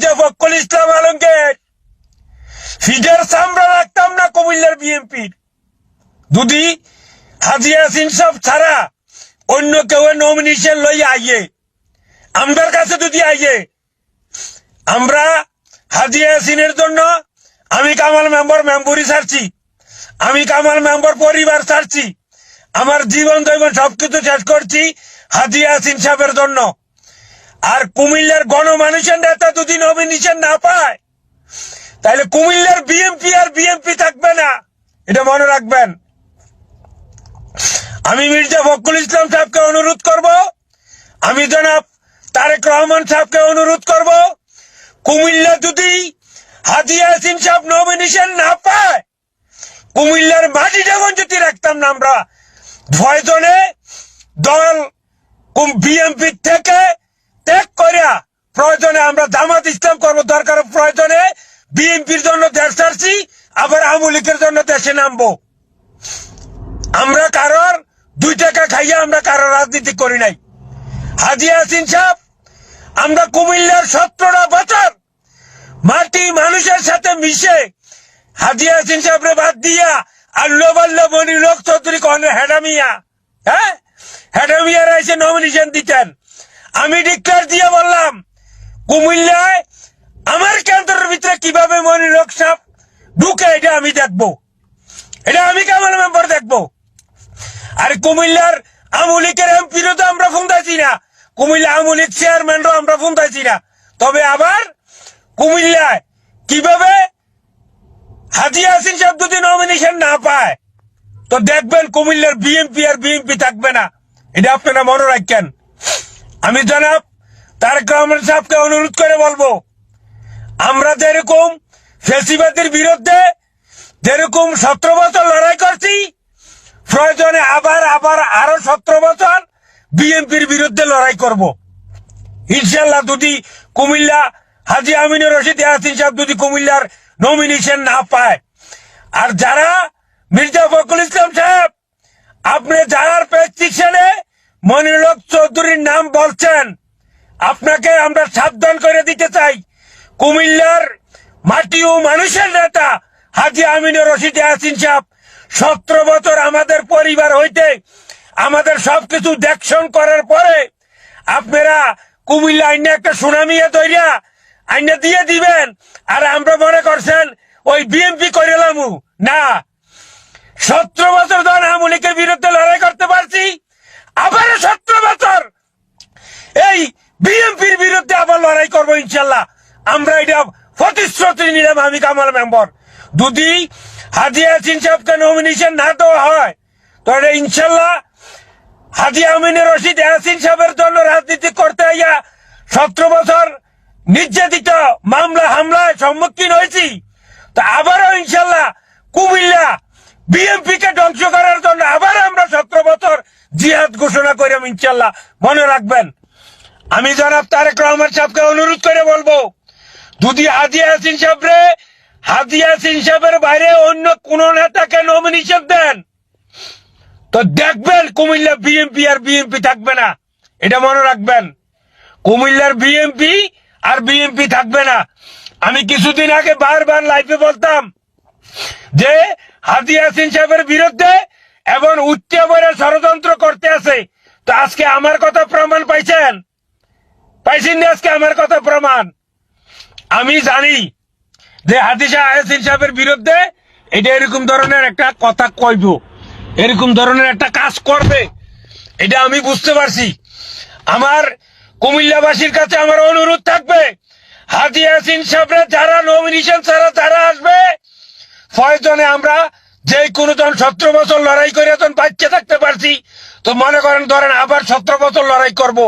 Mirza Fakhrul Islam Alamgir. Feeder সামরা রাখতাম না কুমিল্লার বিএনপির। যদি হাজি ইয়াসিন সব ছাড়া অন্য কেউ নমিনেশন লইয়া আইয়ে। আমাদের কাছে যদি আইয়ে, আমরা হাজি ইয়াসিনের জন্য আমি কামাল মেম্বার মেম্বরি ছাড়ছি, আমি কামাল মেম্বার পরিবার ছাড়ছি, আমার জীবন, দৈবন সবকিছু শেষ করছি হাজি ইয়াসিন সাহেবের জন্য। আর কুমিল্লার গণমানুষের নেতা যদি নমিনেশন না পায়, তাহলে কুমিল্লার বিএমপি আর বিএমপি থাকবে না। এটা মনে রাখবেন। আমি মির্জা ফখরুল ইসলাম সাহেবকে অনুরোধ করব। আমি জনাব তারেক রহমান সাহেবকে অনুরোধ করব। কুমিল্লা যদি হাজি ইয়াসিন সাহেব নমিনেশন না পায়, কুমিল্লার মাটি যখন যদি রাখতাম না আমরা প্রয়োজনে দল বিএমপি থেকে ত্যাগ করিয়া প্রয়োজনে আমরা জামাত ইসলাম করব দরকার, প্রয়োজনে বিএনপির জন্য দেশ ছাড়ছি, আবার আওয়ামী লীগের জন্য দেশে নামবো। আমরা কারোর দুই টাকা খাইয়া আমরা কারোর রাজনীতি করি নাই। হাজি হাসিন সাহেব, আমরা কুমিল্লার সতেরোটা বছর মাটি মানুষের সাথে মিশে হাজি হাসিন সাহেবরে বাদ দিয়া আর লোবাল্য মনি লোক চৌধুরী কন হেডামিয়া হ্যাঁ? হেডামিয়ারা এসে নমিনেশন দিতেন। আমি ডিক্লার দিয়ে বললাম, কুমিল্লায় আমার কেন্দ্রের ভিতরে কীভাবে মনি লোক সাহেব ঢুকে, এটা আমি দেখব। এটা আমি কেমন মেম্বার দেখব। আর কুমিল্লার আমুলিকের এমপিরও তো আমরা ফুন্দাইছি না। কুমিল্লা আমুলিক চেয়ারম্যানও আমরা ফুন্দাইছি না। তবে আবার কুমিল্লায় কীভাবে হাজি হাসিন সাহেব যদি নমিনেশন না পায়, তো দেখবেন কুমিল্লার বিএনপি আর বিএনপি থাকবে না। এটা আপনারা মনে রাখেন। আমি জনাব তারেক রহমান সাহেবকে অনুরোধ করে বলব, আমরা যেরকম ফেসিবাদের বিরুদ্ধে যেরকম সতেরো বছর লড়াই করছি, প্রয়োজনে আবার আবার আরও সতেরো বছর বিএনপির বিরুদ্ধে লড়াই করব। ইনশাল্লাহ যদি কুমিল্লা হাজি আমিনুর রশিদ ইয়াসিন সাহেব যদি কুমিল্লার নমিনেশন না পায়। আর যারা মির্জা ফখরুল ইসলাম সাহেব, আপনি যার মনিরক চৌধুরীর নাম বলছেন, আপনাকে আমরা সাবধান করে দিতে চাই। কুমিল্লার মাটি ও মানুষের নেতা হাজি আমিনুর রশিদ ইয়াসিন সাহেব, সতেরো বছর আমাদের পরিবার হইতে আমাদের সবকিছু দেখশন করার পরে আপনারা কুমিল্লা আইনে একটা সুনামিয়া তৈরিয়া আইনে দিয়ে দিবেন, আর আমরা মনে করছেন ওই বিএমপি করিলামু না, সতেরো বছর ধরে আওয়ামী বিরুদ্ধে লড়াই করতে পারছি আবারও সতেরো বছর এই বিএনপির বিরুদ্ধে আবার লড়াই করব ইনশাল্লাহ। আমরা এটা প্রতিশ্রুতি নিলাম, আমি কামাল মেম্বার। যদি সাহেবকে নমিনেশন না দেওয়া হয়, তাহলে ইনশাল্লাহ আমিনের রশিদ সাহেবের জন্য রাজনীতি করতে আইয়া সতেরো বছর নির্যাতিত মামলা হামলায় সম্মুখীন হয়েছি। তা আবারও ইনশাল্লাহ কুমিল্লা বিএনপি কে ধ্বংস করার জন্য আবার আমরা সতেরো বছর জিহাদ ঘোষণা করিলাম ইনশাল্লাহ মনে রাখবেন। আমি জনাব তারেক রহমান সাহেবকে অনুরোধ করে বলব, যদি হাজি হাসিন সাহেবরে হাজি হাসিন সাহেবের বাইরে অন্য কোন নেতাকে নমিনেশন দেন, তো দেখবেন কুমিল্লা বিএনপি আর বিএনপি থাকবে না। এটা মনে রাখবেন। কুমিল্লার বিএনপি আর বিএনপি থাকবে না। আমি কিছুদিন আগে বারবার লাইফে বলতাম যে হাজি হাসিন সাহেবের বিরুদ্ধে এবং উচ্চ বরে ষড়যন্ত্র করতে আছে, তো আজকে আমার কথা প্রমাণ পাইছেন? পাইছেন না আজকে আমার কথা প্রমাণ? আমি জানি যে হাদিসা আয়াসিন সাহেবের বিরুদ্ধে এটা এরকম ধরনের একটা কথা কইব, এরকম ধরনের একটা কাজ করবে, এটা আমি বুঝতে পারছি। আমার কুমিল্লাবাসীর কাছে আমার অনুরোধ থাকবে, হাজি হাসিন সাহেবরা যারা নমিনেশন ছাড়া যারা আসবে প্রয়োজনে আমরা যে কোনো জন সতেরো বছর লড়াই করে এখন বাচ্চা থাকতে পারছি, তো মনে করেন ধরেন আবার সতেরো বছর লড়াই করব।